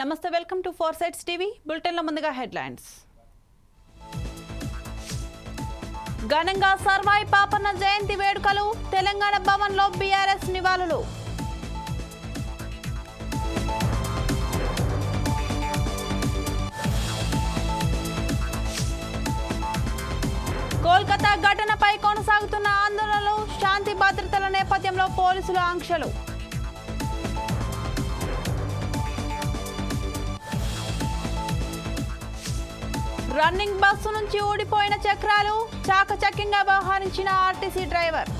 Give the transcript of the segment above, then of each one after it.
నమస్తే welcome to four sides TV బులెటిన్ల ముందుగా headlines. ఘనంగా సర్వాయి పాపన్న జయంతి వేడుకలు తెలంగాణ భవన్లో బీఆర్ఎస్ నివాళులు. కోల్కతా ఘటనపై కొనసాగుతున్న ఆందోళనలు శాంతి భద్రతల నేపథ్యంలో పోలీసులు ఆంక్షలు. రన్నింగ్ బస్సు నుంచి ఊడిపోయిన చక్రాలు చాకచక్యంగా వ్యవహరించిన ఆర్టీసీ డ్రైవర్.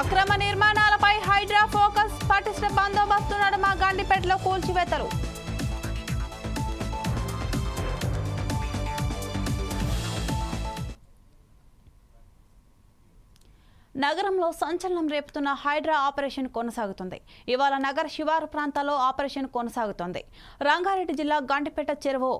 అక్రమ నిర్మాణాలపై హైడ్రా ఫోకస్ పటిష్ట బందోబస్తు నడుమ గండిపేటలో కూల్చివేతలు. నగరంలో సంచలనం రేపుతున్న హైడ్రా ఆపరేషన్ కొనసాగుతుంది. ఇవాళ నగర శివారు ప్రాంతాల్లో ఆపరేషన్ కొనసాగుతోంది. రంగారెడ్డి జిల్లా గంటిపేట చెరువు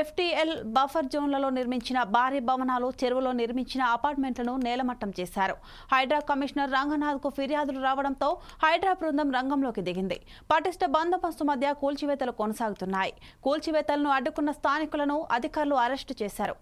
ఎఫ్టీఎల్ బఫర్ జోన్లలో నిర్మించిన భారీ భవనాలు చెరువులో నిర్మించిన అపార్ట్మెంట్లను నేలమట్టం చేశారు. హైడ్రా కమిషనర్ రంగనాథ్కు ఫిర్యాదులు రావడంతో హైడ్రా బృందం రంగంలోకి దిగింది. పటిష్ట బందోబస్తు మధ్య కూల్చివేతలు కొనసాగుతున్నాయి. కూల్చివేతలను అడ్డుకున్న స్థానికులను అధికారులు అరెస్టు చేశారు.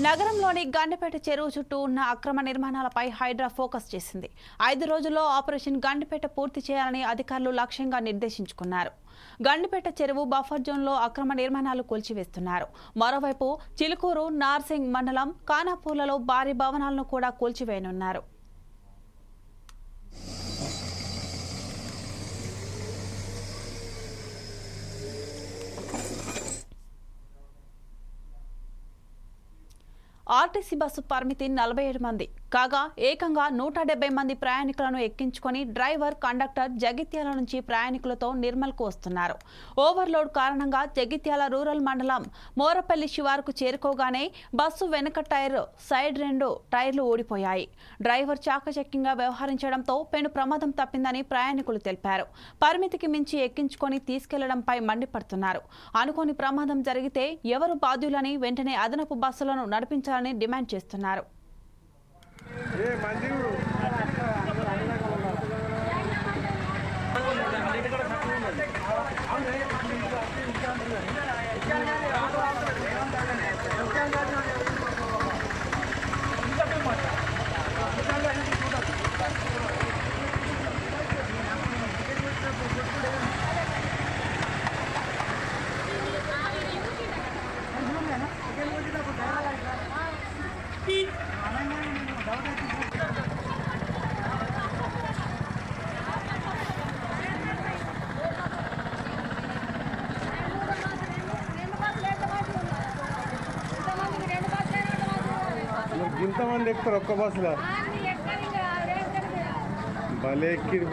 నగరంలోని గండిపేట చెరువు చుట్టూ ఉన్న అక్రమ నిర్మాణాలపై హైడ్రా ఫోకస్ చేసింది. ఐదు రోజుల్లో ఆపరేషన్ గండిపేట పూర్తి చేయాలని అధికారులు లక్ష్యంగా నిర్దేశించుకున్నారు. గండిపేట చెరువు బఫర్ జోన్లో అక్రమ నిర్మాణాలు కూల్చివేస్తున్నారు. మరోవైపు చిలుకూరు నార్సింగ్ మండలం కానాపూర్లలో భారీ భవనాలను కూడా కూల్చివేయనున్నారు. ఆర్టీసీ బస్సు పరిమితి నలభై ఏడు మంది. కాగా ఏకంగా నూట డెబ్బై మంది ప్రయాణికులను ఎక్కించుకొని డ్రైవర్ కండక్టర్ జగిత్యాల నుంచి ప్రయాణికులతో నిర్మల్కు వస్తున్నారు. ఓవర్లోడ్ కారణంగా జగిత్యాల రూరల్ మండలం మోరపల్లి శివారుకు చేరుకోగానే బస్సు వెనుక టైర్ సైడ్ రెండు టైర్లు ఊడిపోయాయి. డ్రైవర్ చాకచక్యంగా వ్యవహరించడంతో పెను ప్రమాదం తప్పిందని ప్రయాణికులు తెలిపారు. పరిమితికి మించి ఎక్కించుకొని తీసుకెళ్ళడంపై మండిపడుతున్నారు. అనుకోని ప్రమాదం జరిగితే ఎవరు బాధ్యులని వెంటనే అదనపు బస్సులను నడిపించాలని డిమాండ్ చేస్తున్నారు. ఎక్కుతారు ఒక్క బస్సులో? భలే ఎక్కిరు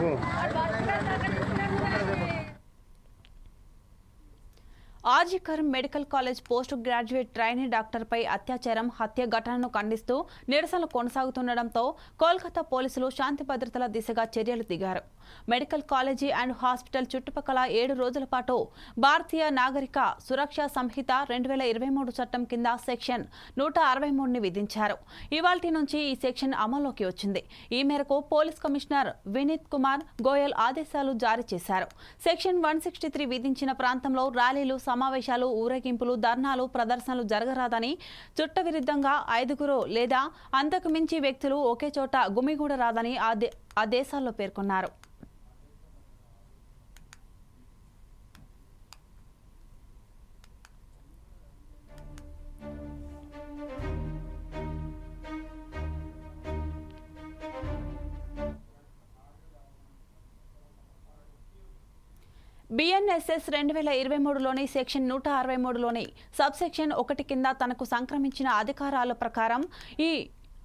పో medical college post graduate trainee డాక్టర్పై అత్యాచారం హత్య ఘటనను ఖండిస్తూ నిరసనలు కొనసాగుతుండటంతో కోల్కతా పోలీసులు శాంతి భద్రతల దిశగా చర్యలు దిగారు. మెడికల్ కాలేజీ అండ్ హాస్పిటల్ చుట్టుపక్కల ఏడు రోజుల పాటు భారతీయ నాగరిక సురక్షా సంహిత రెండు వేల ఇరవై మూడు చట్టం కింద సెక్షన్ నూట అరవై మూడుని విధించారు. ఇవాల్టి నుంచి ఈ సెక్షన్ అమల్లోకి వచ్చింది. ఈ మేరకు పోలీస్ కమిషనర్ వినీత్ కుమార్ గోయల్ ఆదేశాలు జారీ చేశారు. సెక్షన్ వన్ సిక్స్టీ త్రీ విధించిన ప్రాంతంలో ర్యాలీలు సమావేశం సమావేశాలు ఊరేగింపులు ధర్నాలు ప్రదర్శనలు జరగరాదని చట్టవిరుద్ధంగా ఐదుగురు లేదా అంతకు మించి వ్యక్తులు ఒకే చోట గుమిగూడరాదని ఆ దే- ఆ దేశాల్లో పేర్కొన్నారు. బిఎన్ఎస్ఎస్ రెండు వేల ఇరవై మూడులోని సెక్షన్ నూట అరవై మూడులోని సబ్ సెక్షన్ ఒకటి కింద తనకు సంక్రమించిన అధికారాల ప్రకారం ఈ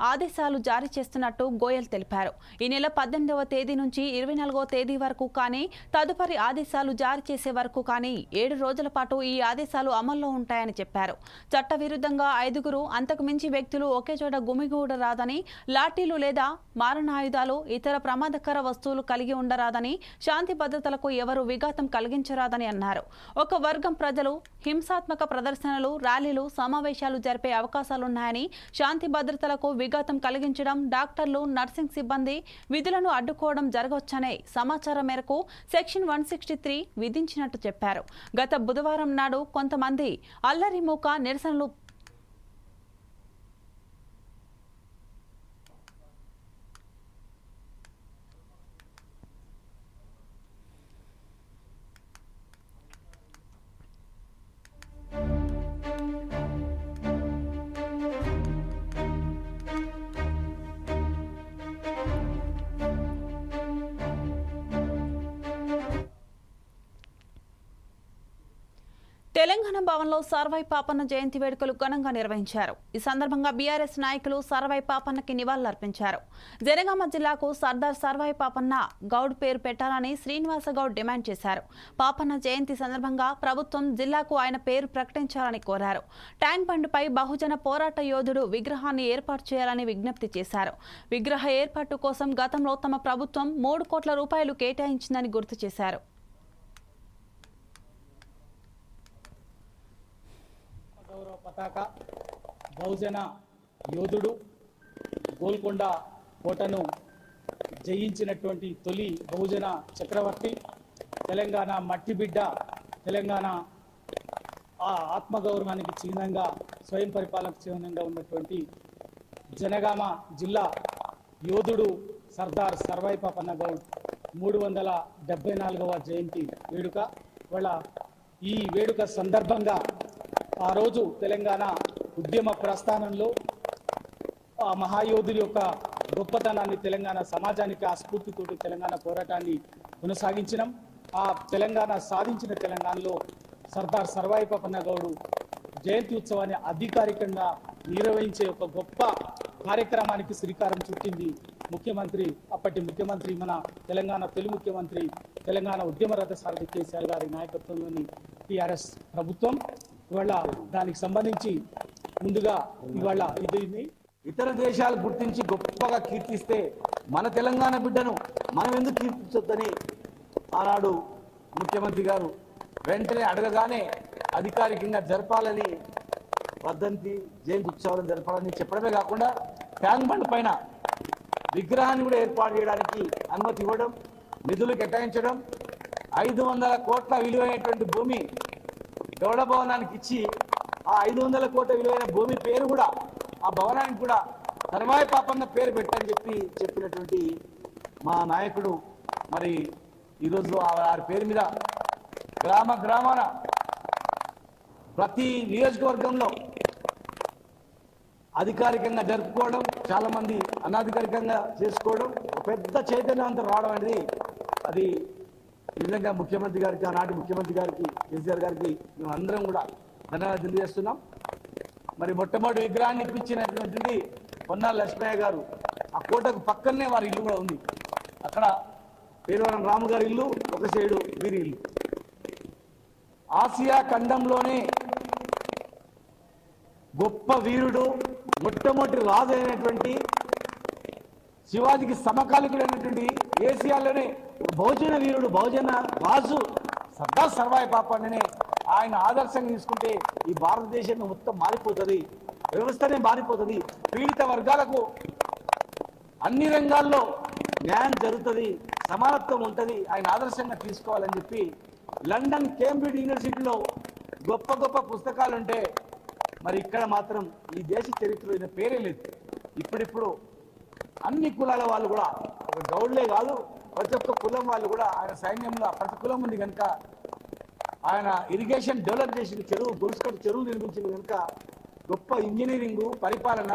ఆదేశాలు జారీ చేస్తున్నట్టు గోయల్ తెలిపారు. ఈ నెల పద్దెనిమిదవ తేదీ నుంచి ఇరవై నాలుగవ తేదీ వరకు కానీ తదుపరి ఆదేశాలు జారీ చేసే వరకు కానీ ఏడు రోజుల పాటు ఈ ఆదేశాలు అమల్లో ఉంటాయని చెప్పారు. చట్టవిరుద్ధంగా ఐదుగురు అంతకుమించి వ్యక్తులు ఒకే చోట గుమిగూడరాదని లాఠీలు లేదా మారణాయుధాలు ఇతర ప్రమాదకర వస్తువులు కలిగి ఉండరాదని శాంతి భద్రతలకు ఎవరు విఘాతం కలిగించరాదని అన్నారు. ఒక వర్గం ప్రజలు హింసాత్మక ప్రదర్శనలు ర్యాలీలు సమావేశాలు జరిపే అవకాశాలున్నాయని శాంతి భద్రతలకు విఘాతం కలిగించడం డాక్టర్లు నర్సింగ్ సిబ్బంది విధులను అడ్డుకోవడం జరగవచ్చనే సమాచారం మేరకు సెక్షన్ వన్ సిక్స్టీ త్రీ విధించినట్టు చెప్పారు. గత బుధవారం నాడు కొంతమంది అల్లరిమూక నిరసనలు తెలంగాణ భవన్లో సర్వై పాపన్న జయంతి వేడుకలు ఘనంగా నిర్వహించారు. ఈ సందర్భంగా బీఆర్ఎస్ నాయకులు సర్వై పాపన్నకి నివాళులర్పించారు. జనగామ జిల్లాకు సర్దార్ సర్వై పాపన్న గౌడ్ పేరు పెట్టాలని శ్రీనివాస గౌడ్ డిమాండ్ చేశారు. పాపన్న జయంతి సందర్భంగా ప్రభుత్వం జిల్లాకు ఆయన పేరు ప్రకటించాలని కోరారు. ట్యాంక్ బండ్పై బహుజన పోరాట యోధుడు విగ్రహాన్ని ఏర్పాటు చేయాలని విజ్ఞప్తి చేశారు. విగ్రహ ఏర్పాటు కోసం గతంలో తమ ప్రభుత్వం మూడు కోట్ల రూపాయలు కేటాయించిందని గుర్తు చేశారు. గౌరవ పతాక బహుజన యోధుడు గోల్కొండ కోటను జయించినటువంటి తొలి బహుజన చక్రవర్తి తెలంగాణ మట్టి బిడ్డ తెలంగాణ ఆ ఆత్మగౌరవానికి చిహ్నంగా స్వయం పరిపాలనకు చిహ్నంగా ఉన్నటువంటి జనగామ జిల్లా యోధుడు సర్దార్ సర్వాయి పాపన్న గౌడ్ మూడు వందల డెబ్బై నాలుగవ జయంతి వేడుక. వాళ్ళ ఈ వేడుక సందర్భంగా ఆ రోజు తెలంగాణ ఉద్యమ ప్రస్థానంలో ఆ మహాయోధుడి యొక్క గొప్పతనాన్ని తెలంగాణ సమాజానికి ఆ స్ఫూర్తితోటి తెలంగాణ పోరాటాన్ని కొనసాగించినాం. ఆ తెలంగాణ సాధించిన తెలంగాణలో సర్దార్ సర్వాయి పాపన్న గౌడు జయంతి ఉత్సవాన్ని అధికారికంగా నిర్వహించే ఒక గొప్ప కార్యక్రమానికి శ్రీకారం చుట్టింది ముఖ్యమంత్రి అప్పటి ముఖ్యమంత్రి మన తెలంగాణ తొలి ముఖ్యమంత్రి తెలంగాణ ఉద్యమ రథ సారథి కేసీఆర్ గారి నాయకత్వంలోని టిఆర్ఎస్ ప్రభుత్వం. ఇవాళ దానికి సంబంధించి ముందుగా ఇవాళ ఇది ఇతర దేశాలు గుర్తించి గొప్పగా కీర్తిస్తే మన తెలంగాణ బిడ్డను మనం ఎందుకు కీర్తించొద్దని ఆనాడు ముఖ్యమంత్రి గారు వెంటనే అడగగానే అధికారికంగా జరపాలని వర్ధంతి జయంతి ఉత్సవాలను జరపాలని చెప్పడమే కాకుండా ట్యాంక్ బండ్ పైన విగ్రహాన్ని కూడా ఏర్పాటు చేయడానికి అనుమతి ఇవ్వడం నిధులు కేటాయించడం ఐదు వందల కోట్ల విలువైనటువంటి భూమి గౌడ భవనానికి ఇచ్చి ఆ ఐదు వందల కోట్ల విలువైన భూమి పేరు కూడా ఆ భవనానికి కూడా తరువాయ పాపన్న పేరు పెట్టని చెప్పి చెప్పినటువంటి మా నాయకుడు మరి ఈరోజు ఆరు వారి పేరు మీద గ్రామ గ్రామాన ప్రతి నియోజకవర్గంలో అధికారికంగా జరుపుకోవడం చాలామంది అనధికారికంగా చేసుకోవడం పెద్ద చైతన్యవంతం రావడం అనేది అది నిజంగా ముఖ్యమంత్రి గారికి ఆనాటి ముఖ్యమంత్రి గారికి కేసీఆర్ గారికి మేము అందరం కూడా ధన్యవాదాలు తెలియజేస్తున్నాం. మరి మొట్టమొదటి విగ్రహాన్ని ఇప్పించినటువంటిది పొన్నా లక్ష్మయ్య గారు ఆ కోటకు పక్కనే వారి ఇల్లు కూడా ఉంది. అక్కడ పేరువరం రాము గారి ఇల్లు ఒక సైడు వీరి ఇల్లు. ఆసియా ఖండంలోనే గొప్ప వీరుడు మొట్టమొదటి రాజు అయినటువంటి శివాజీకి సమకాలికుడైనటువంటి ఏసియాలోనే బహుజన వీరుడు బహుజన రాజు సర్దార్ సర్వాయి పాపాన్ని ఆయన ఆదర్శంగా తీసుకుంటే ఈ భారతదేశం మొత్తం మారిపోతుంది వ్యవస్థనే మారిపోతుంది. పీడిత వర్గాలకు అన్ని రంగాల్లో న్యాయం జరుగుతుంది సమానత్వం ఉంటుంది. ఆయన ఆదర్శంగా తీసుకోవాలని చెప్పి లండన్ కేంబ్రిడ్జ్ యూనివర్సిటీలో గొప్ప గొప్ప పుస్తకాలుంటే మరి ఇక్కడ మాత్రం ఈ దేశ చరిత్ర పేరే లేదు. ఇప్పుడిప్పుడు అన్ని కులాల వాళ్ళు కూడా ఒక గౌడ్లే కాదు ప్రతి ఒక్క కులం వాళ్ళు కూడా ఆయన సైన్యంలో ప్రతి కులం ఉంది కనుక ఆయన ఇరిగేషన్ డెవలప్ చేసిన చెరువు గొలుసుకట్టు చెరువు నిర్మించిన కనుక గొప్ప ఇంజనీరింగ్ పరిపాలన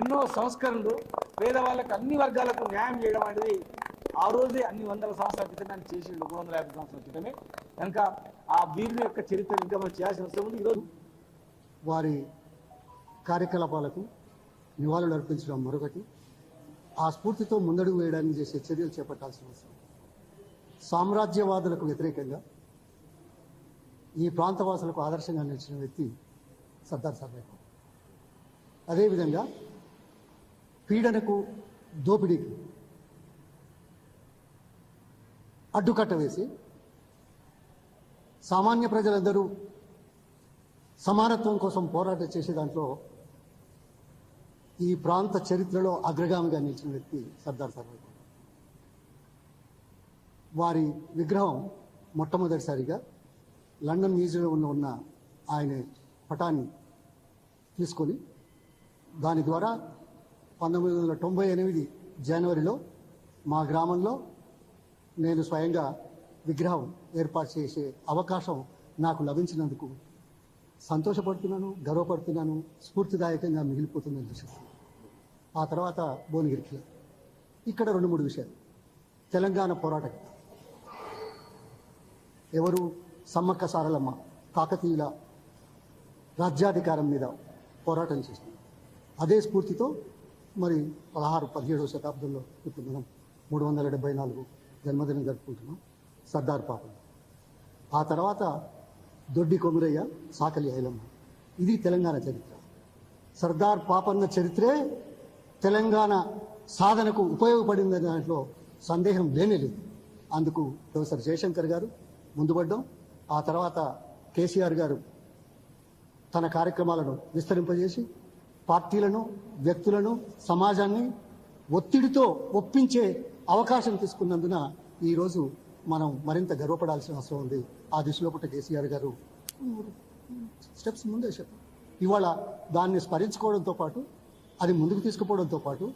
ఎన్నో సంస్కరణలు పేదవాళ్ళకి అన్ని వర్గాలకు న్యాయం చేయడం అనేది ఆ రోజే అన్ని వందల సంవత్సరాల క్రితం ఆయన చేసిండు మూడు వందల యాభై సంవత్సరాల క్రితమే. కనుక ఆ వీరుని యొక్క చరిత్ర ఇంకా మనం చేయాల్సిన అవసరం ఉంది. ఈరోజు వారి కార్యకలాపాలకు నివాళులు అర్పించడం మరొకటి. ఆ స్ఫూర్తితో ముందడుగు వేయడానికి చేసే చర్యలు చేపట్టాల్సిన అవసరం. సామ్రాజ్యవాదులకు వ్యతిరేకంగా ఈ ప్రాంతవాసులకు ఆదర్శంగా నిలిచిన వ్యక్తి సర్దార్ సర్వే అదేవిధంగా పీడనకు దోపిడీకి అడ్డుకట్ట వేసి సామాన్య ప్రజలందరూ సమానత్వం కోసం పోరాటం చేసే దాంట్లో ఈ ప్రాంత చరిత్రలో అగ్రగామిగా నిలిచిన వ్యక్తి సర్దార్ సర్వే వారి విగ్రహం మొట్టమొదటిసారిగా లండన్ మ్యూజియంలో ఉన్న ఆయన పటాన్ని తీసుకొని దాని ద్వారా పంతొమ్మిది వందల తొంభై ఎనిమిది జనవరిలో మా గ్రామంలో నేను స్వయంగా విగ్రహం ఏర్పాటు చేసే అవకాశం నాకు లభించినందుకు సంతోషపడుతున్నాను గర్వపడుతున్నాను స్ఫూర్తిదాయకంగా మిగిలిపోతుందని దృష్టిస్తున్నాను ఆ తర్వాత భువనగిరికి ఇక్కడ రెండు మూడు విషయాలు. తెలంగాణ పోరాటం. ఎవరు సమ్మక్క సారలమ్మ కాకతీయుల రాజ్యాధికారం మీద పోరాటం చేసింది. అదే స్ఫూర్తితో మరి పదహారు పదిహేడవ శతాబ్దంలో ఇప్పుడు మనం మూడు వందల డెబ్బై నాలుగు జన్మదినం జరుపుకుంటున్నాం సర్దార్ పాపం. ఆ తర్వాత దొడ్డి కొమురయ్య సాకలి ఐలమ్మ. ఇది తెలంగాణ చరిత్ర. సర్దార్ పాపన్న చరిత్రే తెలంగాణ సాధనకు ఉపయోగపడిందనే దాంట్లో సందేహం లేనేలేదు అందుకు ప్రొఫెసర్ జయశంకర్ గారు ముందుపడ్డాం. ఆ తర్వాత కేసీఆర్ గారు తన కార్యక్రమాలను విస్తరింపజేసి పార్టీలను వ్యక్తులను సమాజాన్ని ఒత్తిడితో ఒప్పించే అవకాశం తీసుకున్నందున ఈరోజు మనం మరింత గర్వపడాల్సిన అవసరం ఉంది. ఆ దిశలో పుట్ట కేసీఆర్ గారు స్టెప్స్ ముందే చెప్పారు ఇవాళ దాన్ని స్మరించుకోవడంతో పాటు అది ముందుకు తీసుకుపోవడంతో పాటు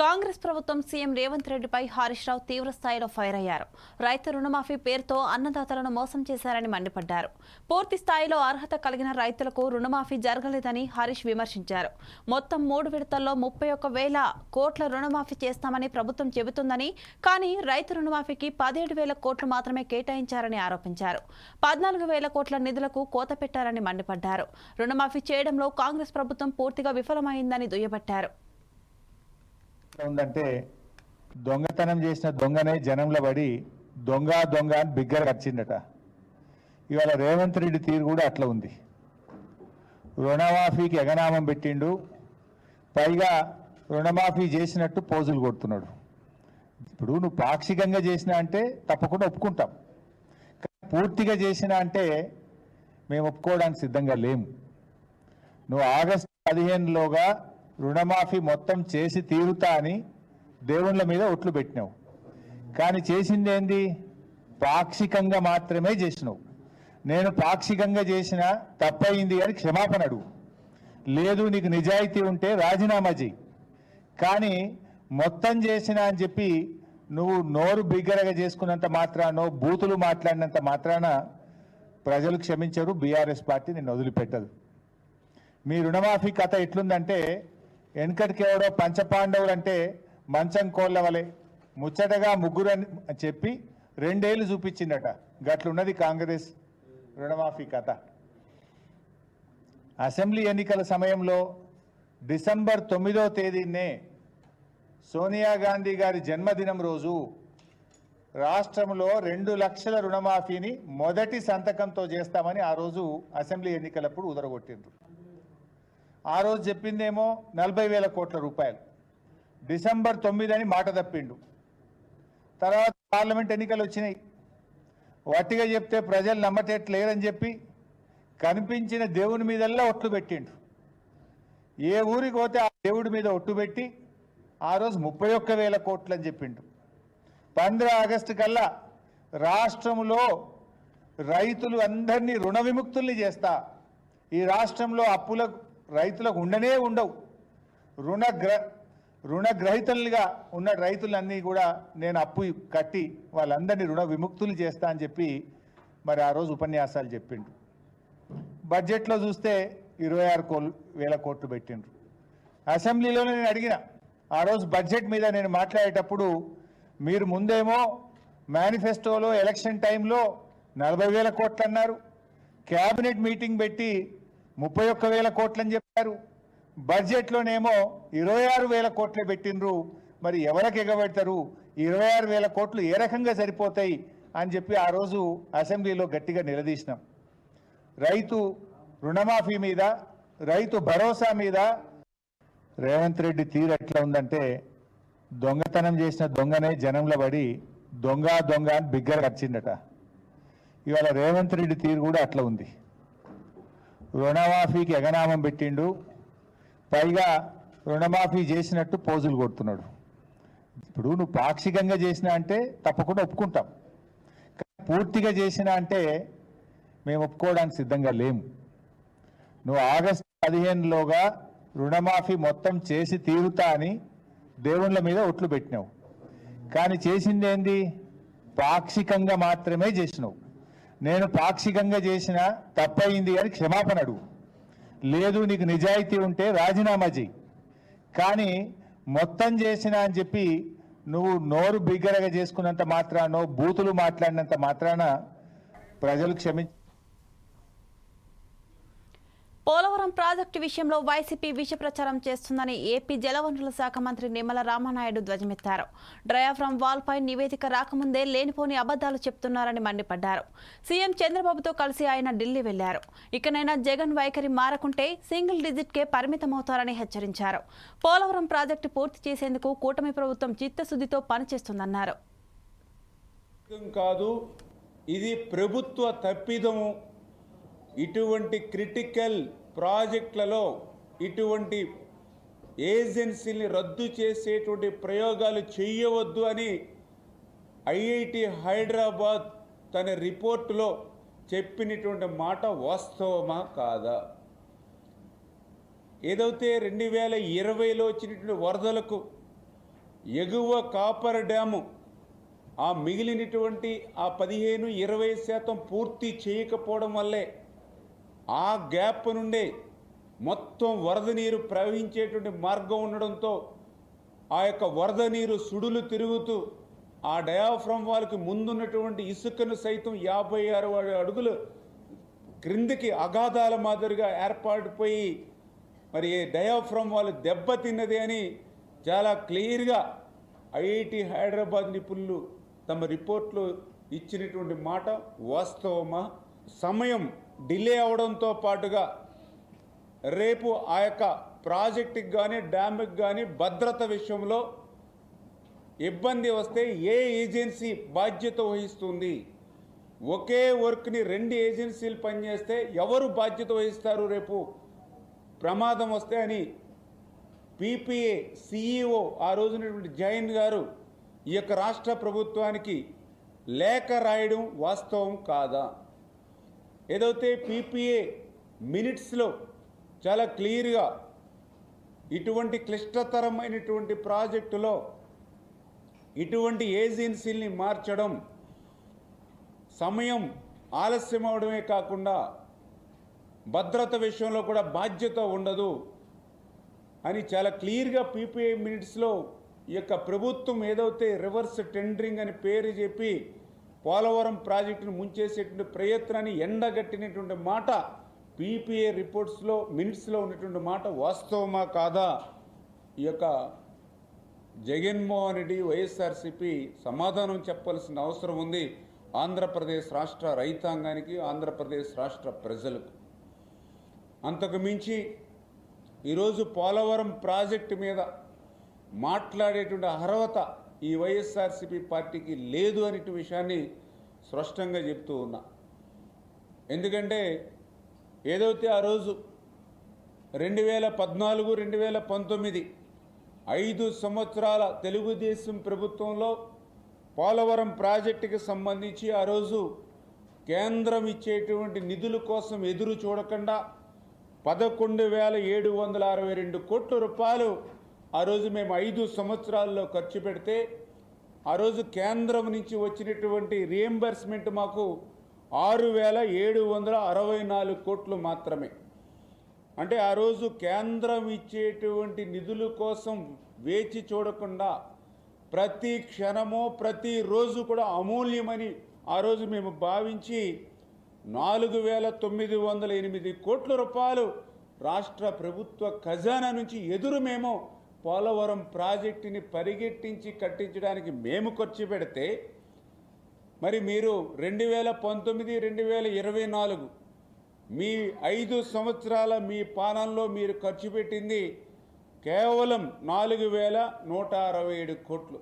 కాంగ్రెస్ ప్రభుత్వం సీఎం రేవంత్ రెడ్డిపై హరీష్ రావు తీవ్ర స్థాయిలో ఫైర్ అయ్యారు. రైతు రుణమాఫీ పేరుతో అన్నదాతలను మోసం చేశారని మండిపడ్డారు. పూర్తి స్థాయిలో అర్హత కలిగిన రైతులకు రుణమాఫీ జరగలేదని హరీష్ విమర్శించారు. మొత్తం మూడు విడతల్లో ముప్పై ఒక్క వేల కోట్ల రుణమాఫీ చేస్తామని ప్రభుత్వం చెబుతుందని కానీ రైతు రుణమాఫీకి పదిహేడు వేల కోట్లు మాత్రమే కేటాయించారని ఆరోపించారు. పద్నాలుగు వేల కోట్ల నిధులకు కోత పెట్టారని మండిపడ్డారు. రుణమాఫీ చేయడంలో కాంగ్రెస్ ప్రభుత్వం పూర్తిగా విఫలమైందని దుయ్యబట్టారు. ఉందంటే దొంగతనం చేసిన దొంగనే జనంలో పడి దొంగ దొంగ అని బిగ్గర వచ్చిందట ఇవాళ రేవంత్ రెడ్డి తీరు కూడా అట్లా ఉంది. రుణమాఫీకి ఎగనామం పెట్టిండు పైగా రుణమాఫీ చేసినట్టు పోజులు కొడుతున్నాడు. ఇప్పుడు నువ్వు పాక్షికంగా చేసినా అంటే తప్పకుండా ఒప్పుకుంటాం. కానీ పూర్తిగా చేసినా అంటే మేము ఒప్పుకోవడానికి సిద్ధంగా లేము. నువ్వు ఆగస్టు పదిహేనులోగా రుణమాఫీ మొత్తం చేసి తీరుతా అని దేవుళ్ళ మీద ఒట్లు పెట్టినావు. కానీ చేసింది ఏంది? పాక్షికంగా మాత్రమే చేసినావు. నేను పాక్షికంగా చేసిన తప్పయింది అని క్షమాపణ అడుగు. లేదు నీకు నిజాయితీ ఉంటే రాజీనామా చేయి కానీ మొత్తం చేసిన అని చెప్పి నువ్వు నోరు బిగ్గరగా చేసుకున్నంత మాత్రానో బూతులు మాట్లాడినంత మాత్రాన ప్రజలు క్షమించరు బీఆర్ఎస్ పార్టీ నిన్ను వదిలిపెట్టదు. మీ రుణమాఫీ కథ ఎట్లుందంటే వెనకటికి ఎవడో పంచపాండవులు అంటే మంచం కోళ్ళ వలె ముచ్చటగా ముగ్గురు అని చెప్పి రెండేళ్ళు చూపించిందట గట్లున్నది కాంగ్రెస్. రుణమాఫీ కథ. అసెంబ్లీ ఎన్నికల సమయంలో డిసెంబర్ తొమ్మిదో తేదీనే సోనియా గాంధీ గారి జన్మదినం రోజు రాష్ట్రంలో రెండు లక్షల రుణమాఫీని మొదటి సంతకంతో చేస్తామని ఆ రోజు అసెంబ్లీ ఎన్నికలప్పుడు ఉదరగొట్టిండ్రు. ఆ రోజు చెప్పిందేమో నలభై వేల కోట్ల రూపాయలు. డిసెంబర్ తొమ్మిది అని మాట తప్పిండు. తర్వాత పార్లమెంట్ ఎన్నికలు వచ్చినాయి. వట్టిగా చెప్తే ప్రజలు నమ్మటట్లేరని చెప్పి కనిపించిన దేవుని మీదల్లా ఒట్లు పెట్టిండు. ఏ ఊరికి పోతే ఆ దేవుడి మీద ఒట్టు పెట్టి ఆ రోజు ముప్పై ఒక్క వేల కోట్లు అని చెప్పిండు. పంద్ర ఆగస్టు కల్లా రాష్ట్రంలో రైతులు అందరినీ రుణ విముక్తుల్ని చేస్తా. ఈ రాష్ట్రంలో అప్పులకు రైతులకు ఉండనే ఉండవు. రుణగ్ర రుణగ్రహీతలుగా ఉన్న రైతులన్నీ కూడా నేను అప్పు కట్టి వాళ్ళందరినీ రుణ విముక్తులు చేస్తా అని చెప్పి మరి ఆ రోజు ఉపన్యాసాలు చెప్పిండు బడ్జెట్లో చూస్తే ఇరవై ఆరు కోల్ వేల కోట్లు పెట్టిండ్రు. అసెంబ్లీలోనే నేను అడిగిన ఆ రోజు బడ్జెట్ మీద నేను మాట్లాడేటప్పుడు మీరు ముందేమో మేనిఫెస్టోలో ఎలక్షన్ టైంలో నలభై వేల కోట్లు అన్నారు. క్యాబినెట్ మీటింగ్ పెట్టి ముప్పై ఒక్క వేల కోట్లని చెప్పారు. బడ్జెట్లోనేమో ఇరవై ఆరు వేల కోట్లే పెట్టినరు మరి ఎవరికి ఎగబెడతారు? ఇరవై ఆరు వేల కోట్లు ఏ రకంగా సరిపోతాయి అని చెప్పి ఆ రోజు అసెంబ్లీలో గట్టిగా నిలదీసినాం. రైతు రుణమాఫీ మీద రైతు భరోసా మీద రేవంత్ రెడ్డి తీరు ఎట్లా ఉందంటే దొంగతనం చేసిన దొంగనే జనంలో పడి దొంగ దొంగ అని బిగ్గర వచ్చిందట ఇవాళ రేవంత్ రెడ్డి తీరు కూడా అట్లా ఉంది. రుణమాఫీకి ఎగనామం పెట్టిండు. పైగా రుణమాఫీ చేసినట్టు పోజులు కొడుతున్నాడు. ఇప్పుడు నువ్వు పాక్షికంగా చేసినా అంటే తప్పకుండా ఒప్పుకుంటాం. కానీ పూర్తిగా చేసినా అంటే మేము ఒప్పుకోవడానికి సిద్ధంగా లేము. నువ్వు ఆగస్టు పదిహేనులోగా రుణమాఫీ మొత్తం చేసి తీరుతా అని దేవుళ్ళ మీద ఒట్లు పెట్టినావు. కానీ చేసింది ఏంది? పాక్షికంగా మాత్రమే చేసినావు. నేను పాక్షికంగా చేసిన తప్పయింది అని క్షమాపణ అడుగు. లేదు నీకు నిజాయితీ ఉంటే రాజీనామా చేయి కానీ మొత్తం చేసిన అని చెప్పి నువ్వు నోరు బిగ్గరగా చేసుకున్నంత మాత్రానో బూతులు మాట్లాడినంత మాత్రాన ప్రజలు క్షమించ పోలవరం ప్రాజెక్టు విషయంలో వైసీపీ విష ప్రచారం చేస్తుందని ఏపీ జలవనరుల శాఖ మంత్రి నిమ్మల రామానాయుడు ధ్వజమెత్తారు. డ్రయాఫ్రమ్ వాల్పై నివేదిక రాకముందే లేనిపోని అబద్ధాలు చెప్తున్నారని మండిపడ్డారు. సీఎం చంద్రబాబుతో కలిసి ఆయన ఢిల్లీ వెళ్ళారు. ఇకనైనా జగన్ వైఖరి మారకుంటే సింగిల్ డిజిట్కే పరిమితమవుతారని హెచ్చరించారు. పోలవరం ప్రాజెక్టు పూర్తి చేసేందుకు కూటమి ప్రభుత్వం చిత్తశుద్ధితో పనిచేస్తుందన్నారు. కాదు ఇది ప్రభుత్వ తప్పిదము. ఇటువంటి క్రిటికల్ ప్రాజెక్టులలో ఇటువంటి ఏజెన్సీని రద్దు చేసేటువంటి ప్రయోగాలు చేయవద్దు అని ఐఐటి హైదరాబాద్ తన రిపోర్టులో చెప్పినటువంటి మాట వాస్తవమా కాదా? ఏదైతే రెండు వేల ఇరవైలో వచ్చినటువంటి వరదలకు ఎగువ కాపర్ డ్యాము ఆ మిగిలినటువంటి ఆ పదిహేను ఇరవై శాతం పూర్తి చేయకపోవడం వల్లే ఆ గ్యాప్ నుండే మొత్తం వరద నీరు ప్రవహించేటువంటి మార్గం ఉండడంతో ఆ యొక్క వరద నీరు సుడులు తిరుగుతూ ఆ డయాఫ్రమ్ వాళ్ళకి ముందున్నటువంటి ఇసుకను సైతం యాభై ఆరు అడుగులు క్రిందికి అగాధాల మాదిరిగా ఏర్పాటుపోయి మరి డయాఫ్రమ్ వాళ్ళు దెబ్బతిన్నది అని చాలా క్లియర్గా ఐఐటి హైదరాబాద్ నిపుణులు తమ రిపోర్ట్లో ఇచ్చినటువంటి మాట వాస్తవమా? సమయం డిలే అవడంతో పాటుగా రేపు ఆ యొక్క ప్రాజెక్టుకి కానీ డ్యామ్కి కానీ భద్రత విషయంలో ఇబ్బంది వస్తే ఏ ఏజెన్సీ బాధ్యత వహిస్తుంది? ఒకే వర్క్ని రెండు ఏజెన్సీలు పనిచేస్తే ఎవరు బాధ్యత వహిస్తారు రేపు? ప్రమాదం వస్తే అని పీపీఏ సిఈఓ ఆ రోజునటువంటి జైన్ గారు ఈ యొక్క రాష్ట్ర ప్రభుత్వానికి లేఖ రాయడం వాస్తవం కాదా? ఏదైతే పీపీఏ మినిట్స్లో చాలా క్లియర్గా ఇటువంటి క్లిష్టతరమైనటువంటి ప్రాజెక్టులో ఇటువంటి ఏజెన్సీల్ని మార్చడం సమయం ఆలస్యం అవడమే కాకుండా భద్రత విషయంలో కూడా బాధ్యత ఉండదు అని చాలా క్లియర్గా పీపీఐ మినిట్స్లో ఈ యొక్క ప్రభుత్వం ఏదైతే రివర్స్ టెండరింగ్ అని పేరు చెప్పి పోలవరం ప్రాజెక్టును ముంచేసేటువంటి ప్రయత్నాన్ని ఎండగట్టినటువంటి మాట పీపీఏ రిపోర్ట్స్లో మినిట్స్లో ఉన్నటువంటి మాట వాస్తవమా కాదా? ఈ యొక్క జగన్మోహన్ రెడ్డి వైఎస్ఆర్సీపీ సమాధానం చెప్పాల్సిన అవసరం ఉంది ఆంధ్రప్రదేశ్ రాష్ట్ర రైతాంగానికి ఆంధ్రప్రదేశ్ రాష్ట్ర ప్రజలకు. అంతకు మించి ఈరోజు పోలవరం ప్రాజెక్టు మీద మాట్లాడేటువంటి అర్హత ఈ వైఎస్ఆర్సీపీ పార్టీకి లేదు అనేటి విషయాన్ని స్పష్టంగా చెప్తూ ఉన్నా. ఎందుకంటే ఏదైతే ఆ రోజు రెండు వేల పద్నాలుగు రెండు వేల పంతొమ్మిది ఐదు సంవత్సరాల తెలుగుదేశం ప్రభుత్వంలో పోలవరం ప్రాజెక్టుకి సంబంధించి ఆ రోజు కేంద్రం ఇచ్చేటువంటి నిధుల కోసం ఎదురు చూడకుండా పదకొండు వేల ఏడు వందల అరవై రెండు కోట్ల రూపాయలు ఆ రోజు మేము ఐదు సంవత్సరాల్లో ఖర్చు పెడితే ఆ రోజు కేంద్రం నుంచి వచ్చినటువంటి రియంబర్స్మెంట్ మాకు ఆరు వేల ఏడు వందల అరవై నాలుగు కోట్లు మాత్రమే. అంటే ఆ రోజు కేంద్రం ఇచ్చేటువంటి నిధుల కోసం వేచి చూడకుండా ప్రతి క్షణము ప్రతి రోజు కూడా అమూల్యమని ఆ రోజు మేము భావించి నాలుగు వేల తొమ్మిది వందల ఎనిమిది కోట్ల రూపాయలు రాష్ట్ర ప్రభుత్వ ఖజానా నుంచి ఎదురు మేము పోలవరం ప్రాజెక్టుని పరిగెట్టించి కట్టించడానికి మేము ఖర్చు పెడితే మరి మీరు రెండు వేల పంతొమ్మిది రెండు వేల ఇరవై నాలుగు మీ ఐదు సంవత్సరాల మీ పాలనలో మీరు ఖర్చు పెట్టింది కేవలం నాలుగు వేల నూట అరవై ఏడు కోట్లు.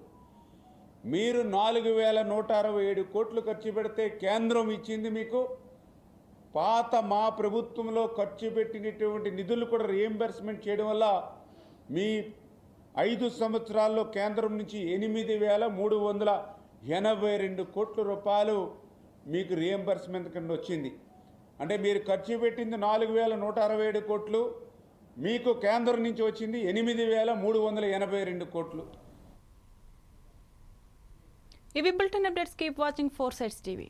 మీరు నాలుగు వేల నూట అరవై ఏడు కోట్లు ఖర్చు పెడితే కేంద్రం ఇచ్చింది మీకు. పాత మా ప్రభుత్వంలో ఖర్చు పెట్టినటువంటి నిధులు కూడా రియంబర్స్మెంట్ చేయడం వల్ల మీ ఐదు సంవత్సరాల్లో కేంద్రం నుంచి ఎనిమిది వేల మూడు వందల ఎనభై రెండు కోట్ల రూపాయలు మీకు రియంబర్స్మెంట్ కింద వచ్చింది. అంటే మీరు ఖర్చు పెట్టింది నాలుగు వేల నూట అరవై ఏడు కోట్లు మీకు కేంద్రం నుంచి వచ్చింది ఎనిమిది వేల మూడు వందల ఎనభై రెండు కోట్లు. ఇవి bulletin updates. Keep watching four sides TV.